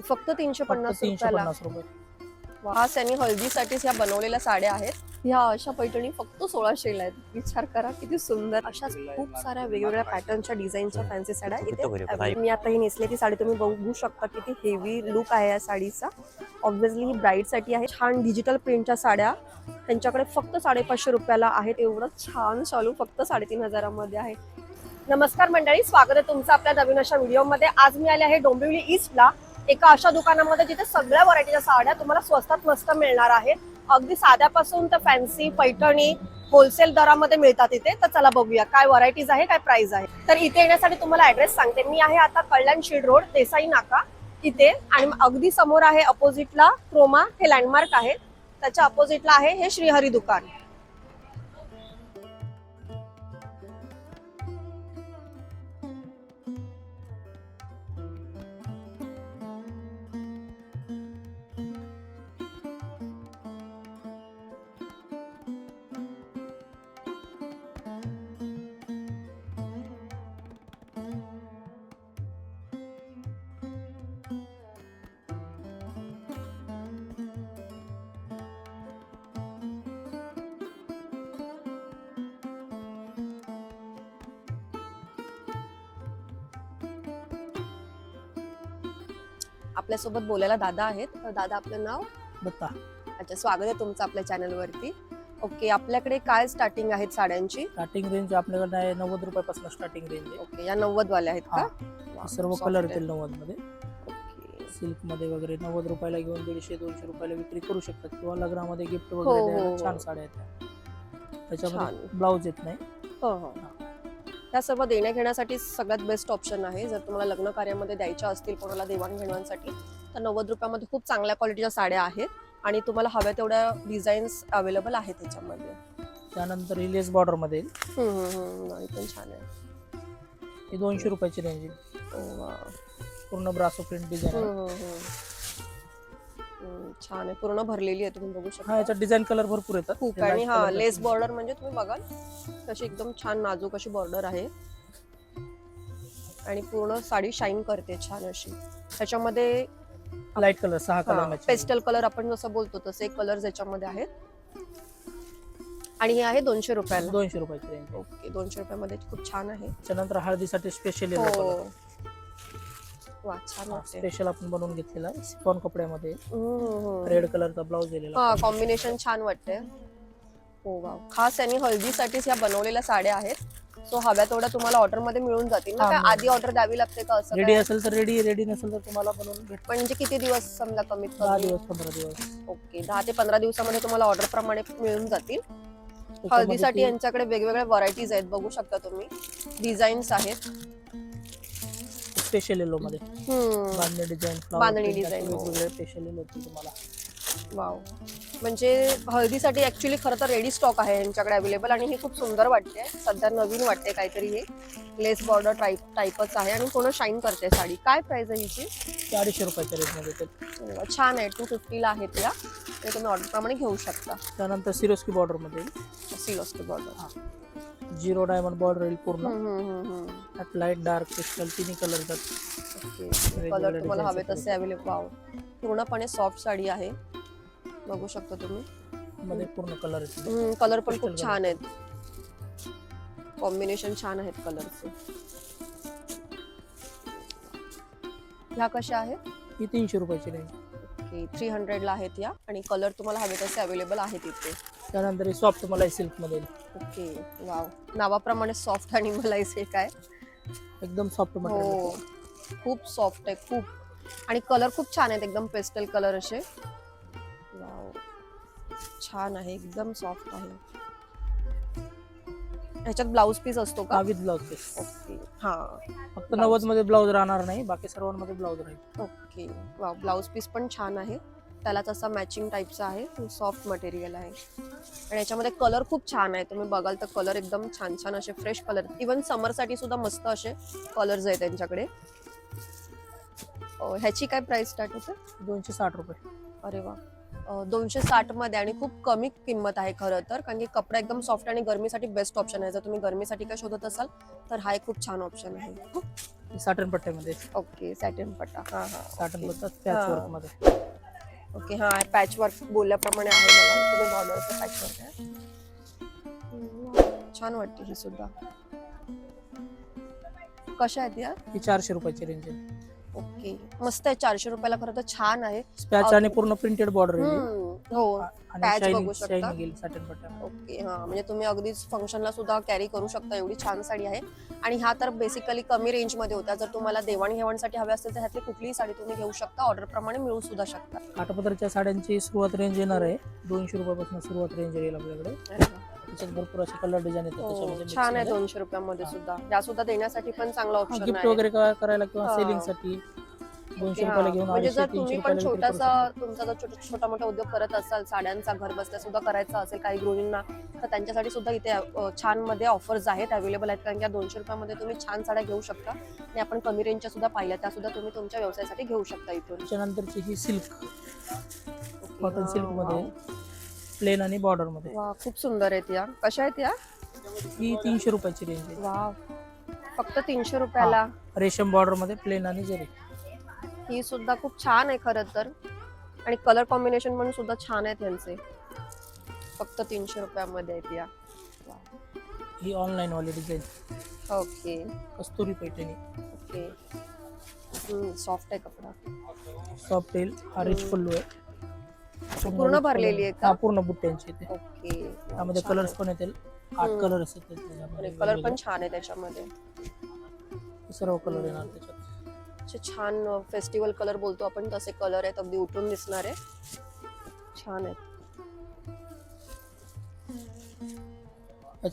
फक्त तीनशे पन्नास रुपयाला. पन्नास रुपये. खास यांनी हळदीसाठीच ह्या बनवलेल्या साड्या आहेत. ह्या अशा पैठणी फक्त सोळाशेला आहेत. विचार करा किती सुंदर. अशाच खूप साऱ्या वेगवेगळ्या पॅटर्नच्या डिझाईनच्या फॅन्सी साड्या इथे. मी आता ही नेसले ती साडी तुम्ही बघू शकता किती हेवी लुक आहे या साडीचा. ऑब्व्हियसली ही ब्राईडसाठी आहे. छान डिजिटल प्रिंटच्या साड्या. त्यांच्याकडे फक्त साडेपाचशे रुपयाला आहेत. एवढं छान चालू फक्त साडेतीन हजारामध्ये आहे. नमस्कार मंडळी. स्वागत आहे तुमचं आपल्या नवीन अशा व्हिडिओमध्ये आज मी आले आहे डोंबिवली ईस्टला एका अशा दुकानामध्ये जिथे सगळ्या व्हरायटीच्या साड्या तुम्हाला स्वस्तात मस्त मिळणार आहेत. अगदी साध्यापासून तर फॅन्सी पैठणी होलसेल दरामध्ये मिळतात इथे. तर चला बघूया काय व्हरायटीज आहे काय प्राइस आहे तर इथे येण्यासाठी तुम्हाला ऍड्रेस सांगते. मी आहे आता कल्याण शीड रोड देसाई नाका इथे. आणि अगदी समोर आहे अपोजिटला क्रोमा हे लँडमार्क आहे. त्याच्या अपोजिटला आहे हे श्रीहरी दुकान. आपल्यासोबत बोलायला दादा आहेत. तर दादा आपलं नाव? दत्ता अच्छा स्वागत आहे तुमचं आपल्या चॅनलवरती ओके आपल्याकडे काय स्टार्टिंग आहेत साड्यांची? स्टार्टिंग रेंज आपल्याकडे आहे नव्वद रुपयापासून स्टार्टिंग रेंज आहे. ओके या नव्वद वाल्या आहेत का. वा, सर्व soft कलर आहेत. येतील नव्वदमध्ये ओके. सिल्कमध्ये वगैरे नव्वद रुपयाला घेऊन दीडशे दोनशे रुपयाला विक्री करू शकतात किंवा लग्नामध्ये गिफ्ट हो, वगैरे हो, द्यायला हो. छान साड्या येतात. त्याच्यामध्ये छान. ब्लाऊज येत नाही. हो. हो. त्या सर्व देण्या घेण्यासाठी सगळ्यात बेस्ट ऑप्शन आहे जर तुम्हाला लग्न कार्यामध्ये द्यायच्या असतील कोणाला देवाणघेवाणसाठी तर नव्वद रुपयामध्ये खूप चांगल्या क्वालिटीच्या साड्या आहेत आणि तुम्हाला हव्या तेवढ्या डिझाईन्स अवेलेबल आहेत त्याच्यामध्ये त्यानंतर ही लेस बॉर्डरमध्ये येईल हम्म, हम्म, हम्म. नाही, पण छान आहे ही दोनशे रुपयाची रेंज येईल. पूर्ण ब्रासो प्रिंट डिझाईन हम्म, हम्म, हम्म. हम्म, छान आहे. पूर्ण भरलेली आहे तुम्ही बघू हा शकता याच्यात डिझाईन कलर भरपूर येतात. खूप हे आणि light हा color लेस. बॉर्डर म्हणजे तुम्ही बघाल कशी एकदम छान नाजूक अशी बॉर्डर आहे. आणि पूर्ण साडी शाईन करते छान अशी. त्याच्यामध्ये लाइट कलर सहा कलर पेस्टल कलर आपण जसं बोलतो तसे कलर याच्यामध्ये आहेत. आणि हे आहे दोनशे रुपयाला. दोनशे रुपयाची रेंज ओके दोनशे रुपयामध्ये खूप छान आहे. त्याच्यानंतर हळदीसाठी स्पेशल हो. वा छान वाटते स्पेशल आपण बनवून घेतलेला सिफॉन कपड्यामध्ये. रेड कलरचा ब्लाऊज दिलेला. हा कॉम्बिनेशन छान वाटते हो वा. खास यांनी हळदीसाठीच या बनवलेल्या साड्या आहेत. सो हव्या तेवढ्या तुम्हाला ऑर्डरमध्ये मिळून जातील ना? काय आधी ऑर्डर द्यावी लागते का असं रेडी काय? असेल तर रेडी रेडी नसेल तर तुम्हाला बनवून भेट म्हणजे किती दिवस समजा कमीत दहा कमी? दिवस पंधरा दिवस. ओके दहा ते पंधरा दिवसामध्ये तुम्हाला ऑर्डर प्रमाणे मिळून जातील. त्याच्यामध्ये हळदीसाठी ती यांच्याकडे वेगवेगळ्या व्हरायटीज आहेत बघू शकता तुम्ही. डिझाईन्स आहेत. स्पेशल येलो मध्ये. बांधणी डिझाईन बांधणी design, हो. वेगवेगळे स्पेशल येलो तुम्हाला. वाव. म्हणजे हळदीसाठी ऍक्च्युली खरं तर रेडी स्टॉक आहे यांच्याकडे अवेलेबल आणि ही खूप सुंदर वाटते. सध्या नवीन वाटते काहीतरी हे. लेस बॉर्डर टाईप टाईपच आहे आणि पूर्ण शाईन करते साडी. काय प्राइस आहे हिची? ते अडीचशे रुपयाच्या रेंजमध्ये अं, छान आहे. टू फिफ्टीला आहेत या ते तुम्ही ऑर्डर प्रमाणे घेऊ शकता. त्यानंतर Swarovski बॉर्डरमध्ये Swarovski border zero diamond border येईल पूर्ण. त्यात लाइट डार्क पेस्टल तिन्ही कलर कलर तुम्हाला हवे तसे अवेलेबल वाव पूर्णपणे सॉफ्ट साडी आहे. बघू शकता तुम्ही. मध्ये पूर्ण कलर कलर पण खूप छान आहेत. कॉम्बिनेशन छान आहेत कलरचे ह्या कशा आहेत? ही तीनशे रुपयाची रेंज ओके थ्री हंड्रेडला आहेत या. आणि कलर तुम्हाला हवे तसे अवेलेबल आहेत इथे. त्यानंतर हे सॉफ्ट मला सिल्कमध्ये. Okay wow. नावाप्रमाणे सॉफ्ट आणि मलाई सिल्क आहे एकदम सॉफ्ट हो. खूप सॉफ्ट आहे खूप. आणि कलर खूप छान आहेत एकदम पेस्टल कलर असे. वाव. छान आहे एकदम सॉफ्ट आहे. ह्याच्यात ब्लाऊज पीस असतो का? With blouse piece okay. हा. फक्त नव्वदमध्ये ब्लाऊज राहणार नाही बाकी सर्वांमध्ये ब्लाऊज राहील. ओके. वा ब्लाऊज पीस पण छान आहे. त्यालाच असा मॅचिंग टाईपचा आहे. सॉफ्ट मटेरियल आहे. आणि याच्यामध्ये कलर खूप छान आहे. तुम्ही बघाल तर कलर एकदम छान छान असे फ्रेश कलर इवन समरसाठी सुद्धा मस्त असे कलर्स आहेत त्यांच्याकडे. ह्याची काय प्राइस स्टार्ट होते? दोनशे साठ रुपये. अरे वा. दोनशे साठमध्ये आणि खूप कमी किंमत आहे खरं तर. कारण की कपडा एकदम सॉफ्ट आणि गरमीसाठी बेस्ट ऑप्शन आहे. जर तुम्ही गरमीसाठी काय शोधत असाल तर हा एक खूप छान ऑप्शन आहे. साठन पट्ट्यामध्ये. ओके सॅटिन पट्टा. हा हा. ओके. पट्टा मध्ये. ओके हा पॅच वर्क बोलल्याप्रमाणे आहे मला. तुम्ही बॉर्डरचं पॅच वर्क आहे. छान वाटते ही सुद्धा. कशा आहेत या? ही चारशे रुपयाची रेंज आहे. ओके. मस्त आहे चारशे रुपयाला खरं तर छान आहे. पॅच आणि पूर्ण प्रिंटेड बॉर्डर हम्म, हो शायनिंग बघू शकता. ओके हा म्हणजे तुम्ही अगदीच फंक्शनला सुद्धा कॅरी करू शकता एवढी छान साडी आहे. आणि ह्या तर बेसिकली कमी रेंजमध्ये होत्या. जर तुम्हाला देवाणघेवाणसाठी हव्या असेल तर ह्यातली कुठलीही साडी तुम्ही घेऊ शकता ऑर्डर प्रमाणे मिळू सुद्धा शकता. काठापदरच्या साड्यांची सुरुवात रेंज येणार आहे. दोनशे रुपयापासून सुरुवात रेंज येईल आपल्याकडे. त्याच्यात भरपूर असे कलर डिझाईन येतात हो, छान आहे दोनशे रुपयामध्ये सुद्धा. या सुद्धा देण्यासाठी पण चांगला ऑप्शन गिफ्ट वगैरे करायला किंवा. सेलिंगसाठी दोनशे रुपयाला घेऊन म्हणजे जर तुम्ही पण छोटासा. तुमचा जर छोटा मोठा उद्योग करत असाल साड्यांचा घर बसल्या सुद्धा करायचा असेल काही गृहिणींना तर त्यांच्यासाठी सुद्धा इथे छानमध्ये ऑफर्स आहेत अवेलेबल आहेत. कारण की या दोनशे रुपयामध्ये तुम्ही छान साड्या घेऊ शकता. आणि आपण कमी रेंजच्या सुद्धा पाहिल्या त्या सुद्धा तुम्ही तुमच्या व्यवसायासाठी घेऊ शकता इथून. त्याच्यानंतरची ही सिल्क कॉटन सिल्क. मध्ये. प्लेन आणि बॉर्डरमध्ये. वा खूप सुंदर आहेत या. कशा आहेत या? ही तीनशे रुपयाची रेंज आहे. वा फक्त तीनशे रुपयाला. रेशम बॉर्डरमध्ये प्लेन आणि जरी ही सुद्धा खूप छान आहे खरं तर. आणि कलर कॉम्बिनेशन पण सुद्धा छान आहेत यांचे. फक्त तीनशे रुपयामध्ये आहेत या. ही ऑनलाईन वाली design okay. Kasturi Paithani. Okay. Soft आहे कपडा. सॉफ्ट येईल हा रिच पल्लू आहे. पूर्ण भरलेली आहे. का? हा पूर्ण बुट्ट्यांची येते ओके. त्यामध्ये कलर्स पण येतील. आठ हम्म. कलर असतात त्याच्यामध्ये कलर पण. छान आहे त्याच्यामध्ये. सर्व कलर येणार त्याच्यात. असे छान फेस्टिवल कलर बोलतो आपण तसे कलर आहेत अगदी उठून दिसणारे छान आहेत.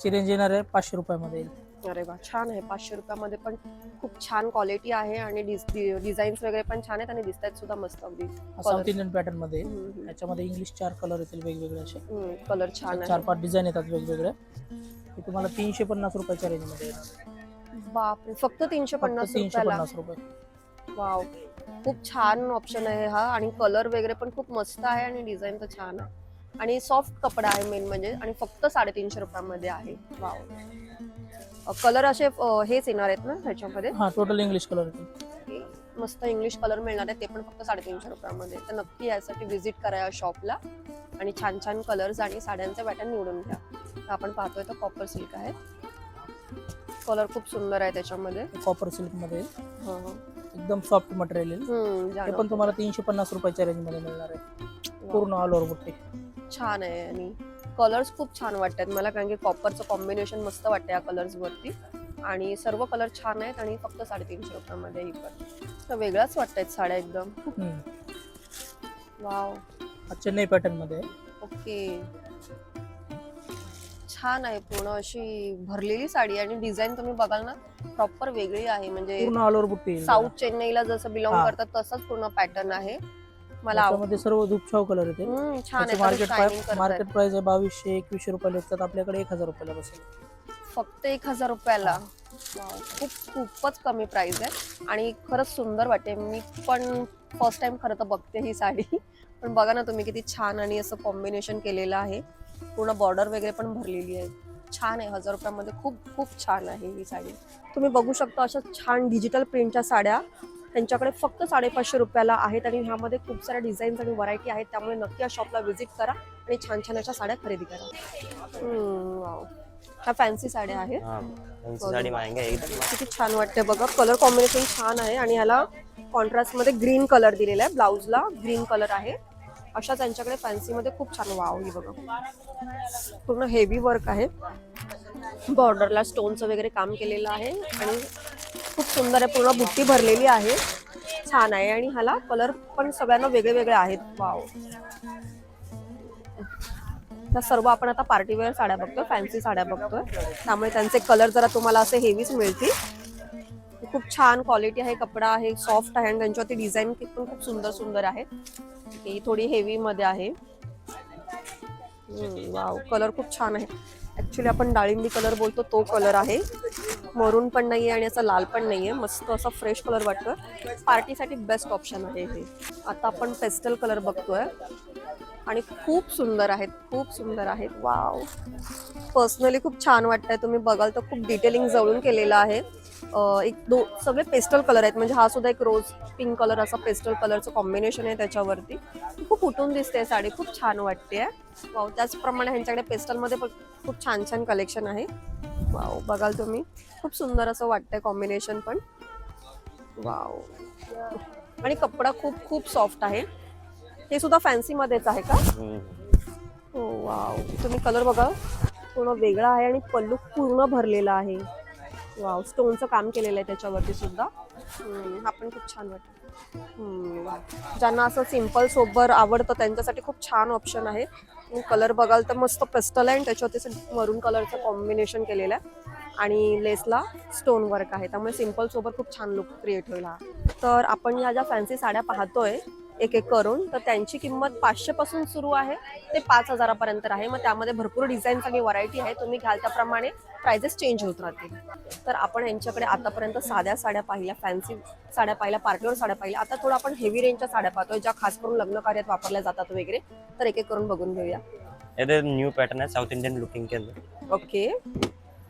रेंज येणार आहे पाचशे रुपयामध्ये येईल. अरे वा छान आहे. पाचशे रुपयामध्ये पण खूप छान क्वालिटी आहे आणि डिझाईन्स वगैरे पण छान आहेत आणि दिसतात सुद्धा मस्त अगदी साऊथ इंडियन पॅटर्नमध्ये. याच्यामध्ये इंग्लिश चार कलर येतील वेगवेगळे असे. कलर छान चार पाच डिझाईन येतात वेगवेगळे. हे तुम्हाला तीनशे पन्नास रुपयाच्या रेंजमध्ये बापरे फक्त तीनशे पन्नास पन्नास रुपये. वाव खूप छान ऑप्शन आहे हा आणि कलर वगैरे पण खूप मस्त आहे आणि डिझाईन तर छान आहे. आणि सॉफ्ट कपडा आहे मेन म्हणजे आणि फक्त साडेतीनशे रुपयामध्ये आहे. वाव कलर असे हेच येणार आहेत ना ह्याच्यामध्ये? हा टोटल इंग्लिश कलर मस्त इंग्लिश कलर मिळणार आहे ते पण फक्त साडेतीनशे रुपयामध्ये. तर नक्की यासाठी व्हिजिट करा या शॉपला आणि छान छान कलर्स आणि साड्यांचे पॅटर्न निवडून घ्या. तर आपण पाहतोय तर कॉपर सिल्क आहे. कलर खूप सुंदर आहे त्याच्यामध्ये. कॉपर सिल्कमध्ये. एकदम सॉफ्ट मटेरियल जाणवतं. पण तुम्हाला तीनशे पन्नास रुपयाच्या रेंजमध्ये मिळणार आहे. पूर्ण ऑल ओव्हर बुट्टे छान आहे आणि कलर्स खूप छान वाटतात. मला कारण की कॉपरचं कॉम्बिनेशन मस्त वाटतं या कलर्स वरती. आणि सर्व कलर छान आहेत आणि फक्त साडेतीनशे रुपयामध्ये ही पण. तर वेगळ्याच वाटतायत साड्या एकदम. वाव चेन्नई पॅटर्नमध्ये. ओके. छान आहे पूर्ण अशी भरलेली साडी आणि डिझाईन तुम्ही बघाल ना प्रॉपर वेगळी आहे. म्हणजे साऊथ चेन्नईला जसं बिलॉंग. करतात तसंच पूर्ण पॅटर्न आहे. मला त्याच्यामध्ये सर्व धूपछाव कलर हम्म, छान आहे मार्केट मार्केट प्राइस आहे बावीसशे एकवीसशे रुपयाला येतात. आपल्याकडे एक हजार रुपयाला बसेल. फक्त एक हजार रुपयाला? खूप खूपच कमी प्राइस आहे. आणि खरंच सुंदर वाटते. मी पण फर्स्ट टाइम खरं तर बघते ही साडी. पण बघा ना तुम्ही किती छान आणि असं कॉम्बिनेशन केलेलं आहे. पूर्ण बॉर्डर वगैरे पण भरलेली आहे. छान आहे. हजार रुपयामध्ये खूप खूप छान आहे ही साडी. तुम्ही बघू शकता अशा छान डिजिटल प्रिंटच्या साड्या. त्यांच्याकडे फक्त साडेपाचशे रुपयाला आहेत आणि ह्यामध्ये खूप साऱ्या डिझाईन्स आणि व्हरायटी आहेत. त्यामुळे नक्की या शॉपला व्हिजिट करा आणि छान छान अशा साड्या खरेदी करा. ह्या फॅन्सी साड्या आहेत. किती छान वाटते बघा. कलर कॉम्बिनेशन छान आहे आणि ह्याला कॉन्ट्रास्टमध्ये ग्रीन कलर दिलेला आहे. ब्लाउजला ग्रीन कलर आहे. अशा त्यांच्याकडे फॅन्सी मध्ये खूप छान वाव ही बघा. पूर्ण हेवी वर्क आहे. बॉर्डरला स्टोनचं वगैरे काम केलेलं आहे आणि खूप सुंदर आहे. पूर्ण बुट्टी भरलेली आहे. छान आहे. आणि ह्याला कलर पण सगळ्यांना वेगळे वेगळे आहेत. वाव त्या सर्व आपण आता पार्टीवेअर साड्या बघतोय. फॅन्सी साड्या बघतोय. त्यामुळे त्यांचे कलर जरा तुम्हाला असे हेवीच मिळतील. खूप छान क्वालिटी आहे. कपडा आहे. सॉफ्ट आहे. आणि त्यांच्यावरती डिझाईन पण खूप सुंदर सुंदर आहे. ही थोडी हेवी मध्ये आहे. वाव कलर खूप छान आहे. ऍक्च्युली आपण डाळिंबी कलर बोलतो तो कलर आहे. मरून पण नाहीये आणि असा लाल पण नाहीये. मस्त असा फ्रेश कलर वाटतोय. पार्टीसाठी बेस्ट ऑप्शन आहे हे. आता आपण पेस्टल कलर बघतोय. आणि खूप सुंदर आहेत खूप सुंदर आहेत. वाव पर्सनली खूप छान वाटतंय. तुम्ही बघाल तर खूप डिटेलिंग जवळून केलेलं आहे. एक दो सगळे पेस्टल कलर आहेत. म्हणजे हा सुद्धा एक रोज पिंक कलर असा पेस्टल कलरचं कॉम्बिनेशन आहे त्याच्यावरती. खूप उठून दिसते साडी. खूप छान वाटते वाव त्याचप्रमाणे ह्यांच्याकडे पेस्टलमध्ये पण खूप छान छान कलेक्शन आहे. वाव बघाल तुम्ही. खूप सुंदर असं वाटतंय कॉम्बिनेशन पण. वाव आणि कपडा खूप खूप सॉफ्ट आहे. हे सुद्धा फॅन्सी मध्येच आहे का? हो वाव तुम्ही कलर बघा. पूर्ण वेगळा आहे आणि पल्लू पूर्ण भरलेला आहे. वाव स्टोनचं काम केलेलं आहे त्याच्यावरती सुद्धा. हा पण खूप छान वाटतं. ज्यांना असं सिंपल सोबर आवडतं त्यांच्यासाठी खूप छान ऑप्शन आहे. कलर बघाल तर मस्त पेस्टल आहे आणि त्याच्यावरती मरून कलरचं कॉम्बिनेशन केलेलं आहे. आणि लेसला स्टोन वर्क आहे. त्यामुळे सिंपल सोबत खूप छान लुक क्रिएट होईल हा. तर आपण ह्या ज्या फॅन्सी साड्या पाहतोय एक एक करून तर त्यांची किंमत पाचशे पासून सुरू आहे. ते पाच हजारापर्यंत आहे मग त्यामध्ये भरपूर डिझाईन्स आणि व्हरायटी आहे. तुम्ही घ्याल त्याप्रमाणे प्राइजेस चेंज होत राहतील. तर आपण यांच्याकडे आतापर्यंत साध्या साड्या पाहिल्या फॅन्सी साड्या पाहिल्या पार्टीवर साड्या पाहिल्या. आता थोडं आपण हेवी रेंजच्या साड्या पाहतोय ज्या खास करून लग्न कार्यात वापरल्या जातात वगैरे. तर एक एक करून बघून घेऊया. न्यू पैटर्न है साउथ इंडियन लुकिंग के अंदर ओके.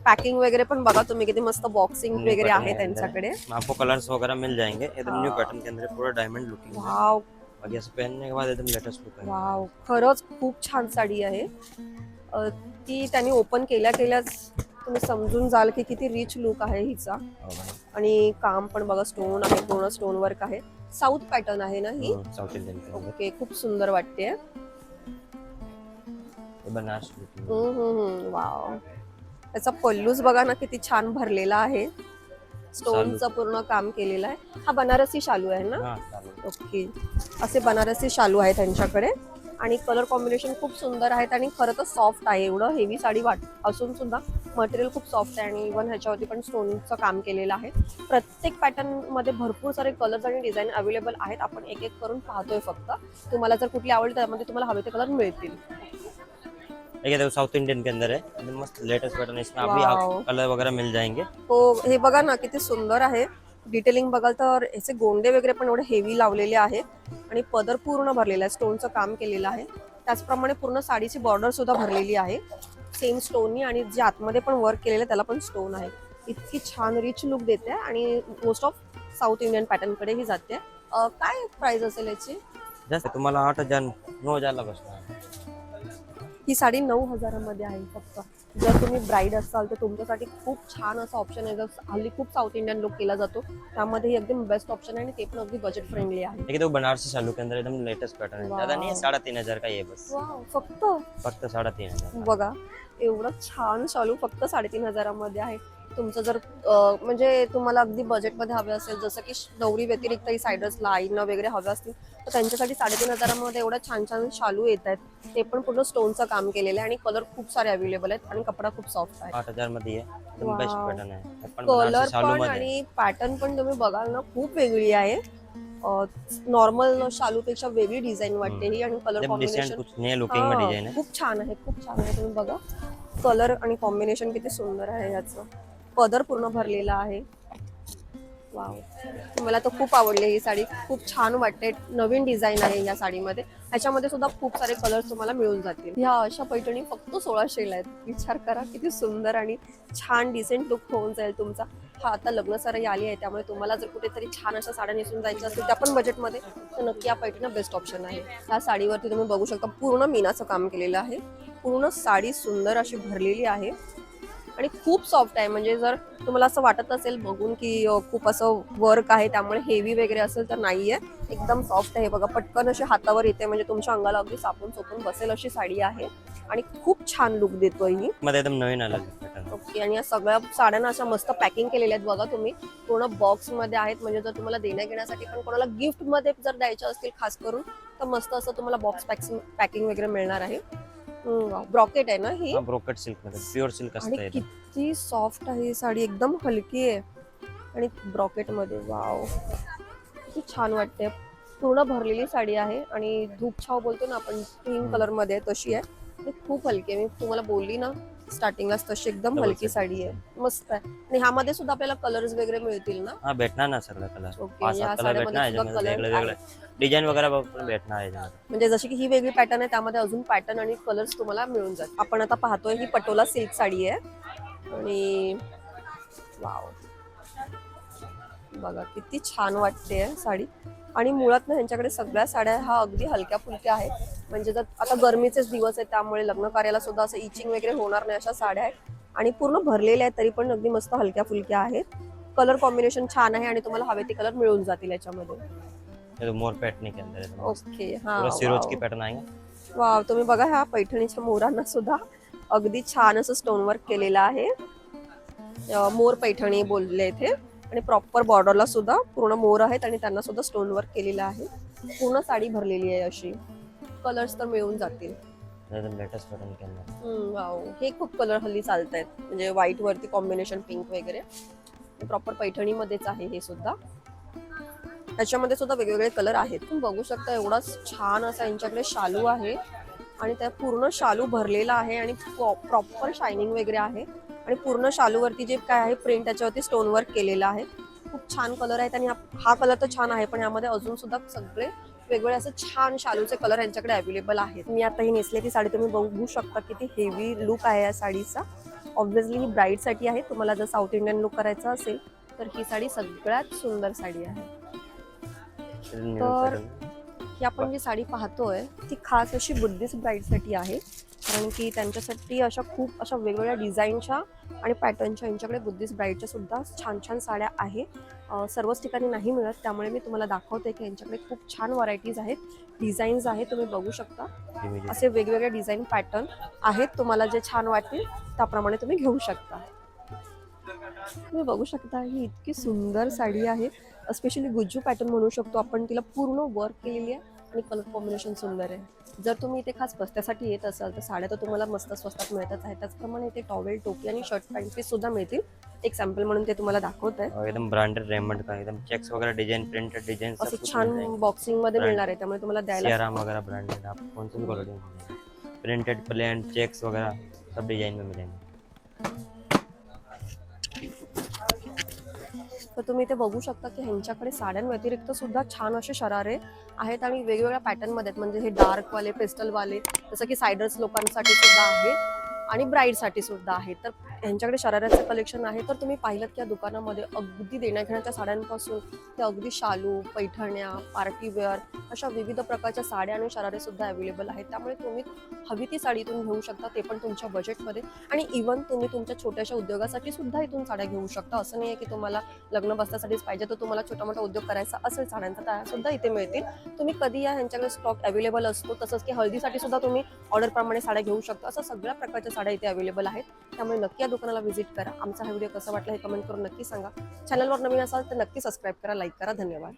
पॅकिंग वगैरे पण बघा तुम्ही किती मस्त बॉक्सिंग वगैरे आहे। त्यांच्याकडे. आपको कलर्स वगैरह मिल जाएंगे. एकदम न्यू। पैटर्न के अंदर पूरा डायमंड लुकिंग वाव है वाव खरंच खूप छान साडी आहे. ती त्यांनी ओपन केल्या केल्याच तुम्ही समजून जाल की किती रिच लुक आहे हिचा. भाई, आणि काम पण बघा स्टोन आहे पूर्ण स्टोन वर्क आहे. साऊथ पॅटर्न आहे ना ही? ओके खूप सुंदर वाटते वाव. त्याचा पल्लूच बघा ना किती छान भरलेला आहे. स्टोनचं पूर्ण काम केलेलं आहे. हा बनारसी शालू आहे ना? हाँ ओके असे बनारसी शालू आहे त्यांच्याकडे. आणि कलर कॉम्बिनेशन खूप सुंदर आहेत आणि खरं तर सॉफ्ट आहे. एवढं हेवी साडी वाट असून सुद्धा मटेरियल खूप सॉफ्ट आहे आणि इव्हन ह्याच्यावरती पण स्टोनचं काम केलेलं आहे. प्रत्येक पॅटर्नमध्ये भरपूर सारे कलर्स आणि डिझाईन अवेलेबल आहेत. आपण एक एक करून पाहतोय फक्त. तुम्हाला जर कुठली आवडली त्यामध्ये तुम्हाला हवे ते कलर मिळतील. ये देखो साउथ इंडियन के अंदर है। एकदम मस्त लेटेस्ट पैटर्न इसमें अभी Wow. आपको कलर वगैरह मिल जाएंगे। हो हे बघा ना किती सुंदर आहे. डिटेलिंग बघाल तर याचे गोंडे वगैरे पण एवढे हेवी लावलेले आहेत आणि पदर पूर्ण भरलेला आहे. स्टोनचं काम केलेलं आहे. त्याचप्रमाणे पूर्ण साडीची बॉर्डर सुद्धा भरलेली आहे. सेम स्टोननी आणि जे आतमध्ये पण वर्क केलेलं आहे त्याला पण स्टोन आहे. इतकी छान रिच लुक देते आणि most of south Indian pattern कडेही जाते. अं, काय प्राइस असेल याची? जैसे तुम्हाला आठ हजार नऊ हजारला बसणार ही साडी नऊ हजारामध्ये आहे फक्त. जर तुम्ही ब्राईड असाल तर तुमच्यासाठी खूप छान असा ऑप्शन आहे. जर हल्ली खूप साऊथ इंडियन लुक केला जातो त्यामध्ये ही एकदम बेस्ट ऑप्शन आहे आणि ते पण अगदी बजेट फ्रेंडली आहे. तो बनारसी शालू के अंदर एकदम लेटेस्ट पैटर्न है ज्यादा नहीं है Wow. साढ़े तीन हजार का ये बस? फक्त? फक्त साढ़े तीन हजार. बघा एवढं छान शालू फक्त साडेतीन हजारामध्ये आहे. तुमचं जर म्हणजे तुम्हाला अगदी बजेटमध्ये हवे असेल जसं की नवरी व्यतिरिक्त ही सायडर्सला आईनं वगैरे हवे असतील तर त्यांच्यासाठी साडेतीन हजारामध्ये एवढं छान छान शालू येत आहेत. ते पण पूर्ण स्टोनचं काम केलेलं आहे आणि कलर खूप सारे अवेलेबल आहेत आणि कपडा खूप सॉफ्ट आहे. आठ हजारमध्ये कलर शालू पण आणि पॅटर्न पण तुम्ही बघाल ना खूप वेगळी आहे. नॉर्मल शालूपेक्षा वेगळी डिझाईन वाटते ही आणि कलर कॉम्बिनेशन खूप छान आहे खूप छान आहे. तुम्ही बघा. कलर आणि कॉम्बिनेशन किती सुंदर आहे याचं. पदर पूर्ण भरलेला आहे. वाव. मला तर खूप आवडली ही साडी. खूप छान वाटते. नवीन डिझाईन आहे या साडीमध्ये. ह्याच्यामध्ये सुद्धा खूप सारे कलर्स तुम्हाला मिळून जातील. ह्या अशा पैठणी फक्त सोळाशेला आहेत. विचार करा किती सुंदर आणि छान डिसेंट लुक होऊन जाईल तुमचा. हा आता लग्न सारी आली आहे त्यामुळे तुम्हाला जर कुठेतरी छान अशा साड्या नेसून जायच्या असतील त्या पण बजेटमध्ये तर नक्की या पैठणी बेस्ट ऑप्शन आहे. या साडीवरती तुम्ही बघू शकता पूर्ण मीनाचं काम केलेलं आहे. पूर्ण साडी सुंदर अशी भरलेली आहे. आणि खूप सॉफ्ट आहे. म्हणजे जर तुम्हाला असं वाटत असेल बघून की खूप असं वर्क आहे त्यामुळे हेवी वगैरे असेल तर नाहीये. एकदम सॉफ्ट आहे. बघा पटकन अशी हातावर येते. म्हणजे तुमच्या अंगाला अगदी सापून चोपून बसेल अशी साडी आहे. आणि खूप छान लुक देतोय ही मध्ये एकदम नवीन आलं ओके. आणि या सगळ्या साड्यांना अशा मस्त पॅकिंग केलेल्या आहेत बघा तुम्ही. पूर्ण बॉक्समध्ये आहेत. म्हणजे जर तुम्हाला देण्या घेण्यासाठी पण कोणाला गिफ्टमध्ये जर द्यायच्या असतील खास करून तर मस्त असं तुम्हाला बॉक्स पॅकिंग वगैरे मिळणार आहे. ब्रॉकेट आहे ना ही? ब्रोकेट सिल्कमध्ये प्युअर सिल्क असतं आणि किती सॉफ्ट आहे ही साडी एकदम हलकी आहे. आणि ब्रॉकेटमध्ये वाव. किती छान वाटते पूर्ण भरलेली साडी आहे आणि धूप छाव बोलतो ना आपण क्रीम. कलरमध्ये आहे, तशी आहे. आणि खूप हलकी आहे. मी तुम्हाला बोलली ना स्टार्टिंगलाच तशी एकदम Double हलकी set. साडी आहे. मस्त आहे. आणि ह्यामध्ये सुद्धा आपल्याला कलर्स वगैरे मिळतील ना? हा भेटणार ना सगळं कलर ओके पाच या सात कलर भेटणार साड्यामध्ये सुद्धा याच्यामध्ये वेगळे कलर वेगळे. डिझाईन वगैरे पण भेटणार याच्यामध्ये. म्हणजे जशी की ही वेगळी पॅटर्न आहे त्यामध्ये अजून पॅटर्न आणि कलर्स तुम्हाला मिळून जातात आपण आता पाहतोय ही पटोला सिल्क साडी आहे. आणि वाव बघा किती छान वाटते साडी. आणि मुळात ना ह्यांच्याकडे सगळ्या साड्या हा अगदी हलक्या फुलक्या आहेत. म्हणजे जर आता गरमीचेच दिवस आहेत त्यामुळे लग्न कार्याला सुद्धा असं इचिंग वगैरे होणार नाही अशा साड्या आहेत. आणि पूर्ण भरलेल्या आहेत तरी पण अगदी मस्त हलक्या फुलक्या आहेत. कलर कॉम्बिनेशन छान आहे आणि तुम्हाला हवे ते कलर मिळून जातील याच्यामध्ये. मोर के अंदर। ओके हा पूरा सिरोज वाव. की पैटर्न आएंगे वाव तुम्ही बघा ह्या पैठणीच्या मोरांना सुद्धा अगदी छान असं स्टोन वर्क केलेलं आहे. मोर पैठणी बोलले इथे. आणि प्रॉपर बॉर्डरला सुद्धा पूर्ण मोर आहेत आणि त्यांना सुद्धा स्टोन वर्क केलेलं आहे. पूर्ण साडी भरलेली आहे अशी. कलर्स तर मिळून जातील. वाव हे खूप कलर हल्ली चालत आहेत म्हणजे व्हाईट वरती कॉम्बिनेशन पिंक वगैरे. प्रॉपर पैठणीमध्येच आहे हे सुद्धा. त्याच्यामध्ये सुद्धा वेगवेगळे कलर आहेत. तुम्ही बघू शकता एवढा छान असा यांच्याकडे शालू आहे. आणि त्या पूर्ण शालू भरलेला आहे आणि प्रॉपर शायनिंग वगैरे आहे. आणि पूर्ण शालूवरती जे काय आहे प्रिंट त्याच्यावरती स्टोन वर्क केलेलं आहे. खूप छान कलर आहेत आणि हा- कलर तर छान आहे पण यामध्ये अजून सुद्धा सगळे वेगवेगळे असे छान शालूचे कलर यांच्याकडे अवेलेबल आहेत. मी आता ही नेसलेली साडी तुम्ही बघू शकता किती हेवी लुक आहे या साडीचा. ऑब्व्हियसली ही ब्राईडसाठी आहे तुम्हाला जर साऊथ इंडियन लुक करायचा असेल तर ही साडी सगळ्यात सुंदर साडी आहे. तर- ही आपण जी साडी पाहतोय ती खास अशी बुद्धिस्ट ब्राईडसाठी आहे. कारण की त्यांच्यासाठी अशा खूप अशा वेगवेगळ्या डिझाईनच्या आणि पॅटर्नच्या यांच्याकडे बुद्धिस्ट ब्राईडच्या सुद्धा छान छान साड्या आहे सर्वच ठिकाणी नाही मिळत त्यामुळे मी तुम्हाला दाखवते की यांच्याकडे खूप छान व्हरायटीज आहेत डिझाईन्स आहेत तुम्ही बघू शकता. असे वेगवेगळे डिझाईन पॅटर्न आहेत तुम्हाला जे छान वाटतील त्याप्रमाणे तुम्ही घेऊ शकता. तुम्ही बघू शकता ही इतकी सुंदर साडी आहे. स्पेशली गुज्जू पॅटर्न म्हणू शकतो आपण तिला पूर्ण वर्क केलेली आहे आणि कलर कॉम्बिनेशन सुंदर आहे. जर तुम्ही इथे खास बस्त्यासाठी येत असाल तर साड्या तर तुम्हाला मस्त स्वस्तात मिळतच आहेत. त्याचप्रमाणे इथे टॉवेल टोपी आणि शर्ट पॅन्ट पीस सुद्धा मिळतील. एक सॅम्पल म्हणून ते तुम्हाला दाखवत आहे. एकदम ब्रांडेड रेमंड का एकदम चेक्स वगैरह डिजाइन प्रिंटेड सब असं छान बॉक्सिंगमध्ये. मिळणार आहे त्यामुळे तुम्हाला द्यायला वगैरह ब्रांडेड आप कौन सी भी क्वालिटी प्रिंटेड प्लेन चेक्स वगैरह सब डिजाइन में मिलेंगे. तर तुम्ही इथे बघू शकता की ह्यांच्याकडे साड्यांव्यतिरिक्त सुद्धा छान असे शरारे आहेत आणि वेगवेगळ्या पॅटर्नमध्ये आहेत. म्हणजे हे डार्कवाले पेस्टलवाले जसं की सायडर्स लोकांसाठी सुद्धा आहेत आणि ब्राईडसाठी सुद्धा आहेत. तर ह्यांच्याकडे शराऱ्याचं कलेक्शन आहे तर तुम्ही पाहिलं की या दुकानामध्ये अगदी देण्याघेण्याच्या साड्यांपासून ते अगदी शालू पैठण्या पार्टी वेअर अशा विविध प्रकारच्या साड्या आणि शरारे सुद्धा अवेलेबल आहेत. त्यामुळे तुम्ही हवी ती साडी इथून घेऊ शकता ते पण तुमच्या बजेटमध्ये आणि इव्हन तुम्ही तुमच्या छोट्याशा उद्योगासाठी सुद्धा इथून साड्या घेऊ शकता. असं नाही आहे की तुम्हाला लग्न बसण्यासाठीच पाहिजे तर तुम्हाला छोटा मोठा उद्योग करायचा असेल साड्यांचा त्या सुद्धा इथे मिळतील. तुम्ही कधी या ह्यांच्याकडे स्टॉक अवेलेबल असतो तसंच की हळदीसाठी सुद्धा तुम्ही ऑर्डर प्रमाणे साड्या घेऊ शकता. असं सगळ्या प्रकारच्या साड्या इथे अवेलेबल आहेत. त्यामुळे नक्की या दुकानाला व्हिजिट करा. आमचा हा व्हिडिओ कसा वाटला हे कमेंट करून नक्की सांगा. चॅनलवर नवीन असाल तर नक्की सबस्क्राईब करा लाईक करा. धन्यवाद.